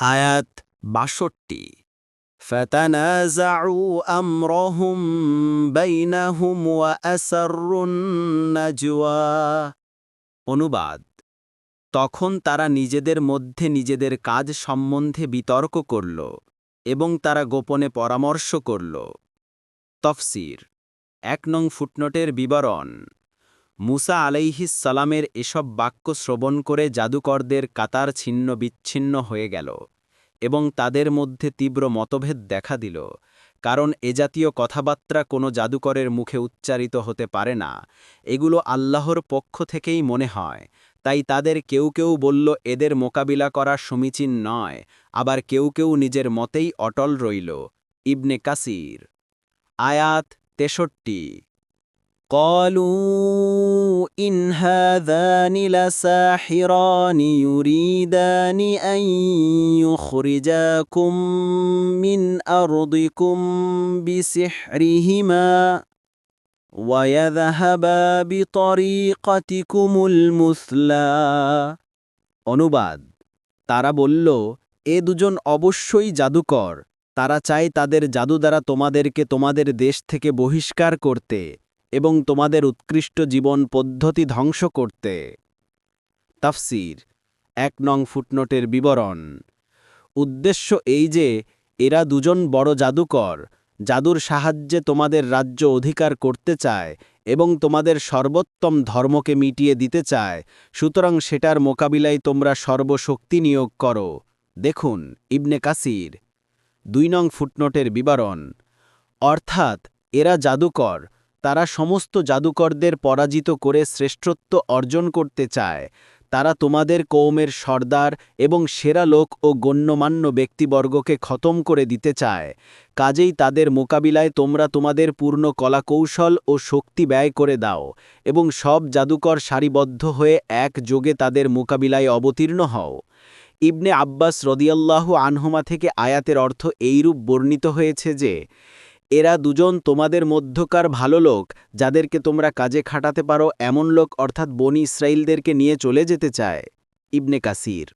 আয়াত বাষট্টি فتنازعوا أمرهم بينهم وأسروا النجوى অনুবাদ তখন তারা নিজেদের মধ্যে নিজেদের কাজ সম্বন্ধে বিতর্ক করল এবং তারা গোপনে পরামর্শ করল তফসির এক নং ফুটনোটের বিবরণ মুসা আলাইহিস সালামের এসব বাক্য শ্রবণ করে জাদুকরদের কাতার ছিন্ন বিচ্ছিন্ন হয়ে গেল এবং তাদের মধ্যে তীব্র মতভেদ দেখা দিল, কারণ এ জাতীয় কথাবার্তা কোনো জাদুকরের মুখে উচ্চারিত হতে পারে না। এগুলো আল্লাহর পক্ষ থেকেই মনে হয়। তাই তাদের কেউ কেউ বলল, এদের মোকাবিলা করা সমীচীন নয়। আবার কেউ কেউ নিজের মতেই অটল রইল। ইবনে কাসির। আয়াত তেষট্টি। قالوا إن هذان لساحران يريدان أن يخرجاكم من أرضكم بسحرهما ويذهبا بطريقتكم المثلى অনুবাদ তারা বলল এ দুজন অবশ্যই জাদুকর তারা চায় তাদের জাদু দ্বারা তোমাদেরকে তোমাদের দেশ থেকে বহিষ্কার করতে এবং তোমাদের উৎকৃষ্ট জীবন পদ্ধতি ধ্বংস করতে। তাফসির, এক নং ফুটনোটের বিবরণ। উদ্দেশ্য এই যে, এরা দুজন বড় জাদুকর, জাদুর সাহায্যে তোমাদের রাজ্য অধিকার করতে চায় এবং তোমাদের সর্বোত্তম ধর্মকে মিটিয়ে দিতে চায়, সুতরাং সেটার মোকাবিলায় তোমরা সর্বশক্তি নিয়োগ করো। দেখুন, ইবনে কাসির। দুই নং ফুটনোটের বিবরণ। অর্থাৎ, এরা জাদুকর তারা সমস্ত জাদুকরদের পরাজিত করে শ্রেষ্ঠত্ব অর্জন করতে চায়। তারা তোমাদের কৌমের সর্দার এবং সেরা লোক ও গণ্যমান্য ব্যক্তিবর্গকে খতম করে দিতে চায়। কাজেই তাদের মোকাবিলায় তোমরা তোমাদের পূর্ণ কলাকৌশল ও শক্তি ব্যয় করে দাও এবং সব জাদুকর সারিবদ্ধ হয়ে এক যোগে তাদের মোকাবিলায় অবতীর্ণ হও। ইবনে আব্বাস রদিয়াল্লাহু আনহুমা থেকে আয়াতের অর্থ এইরূপ বর্ণিত হয়েছে যে এরা দুজন তোমাদের মধ্যকার ভালো লোক, যাদেরকে তোমরা কাজে খাটাতে পারো এমন লোক অর্থাৎ বনি ইসরাইলদেরকে নিয়ে চলে যেতে চায়। ইবনে কাসির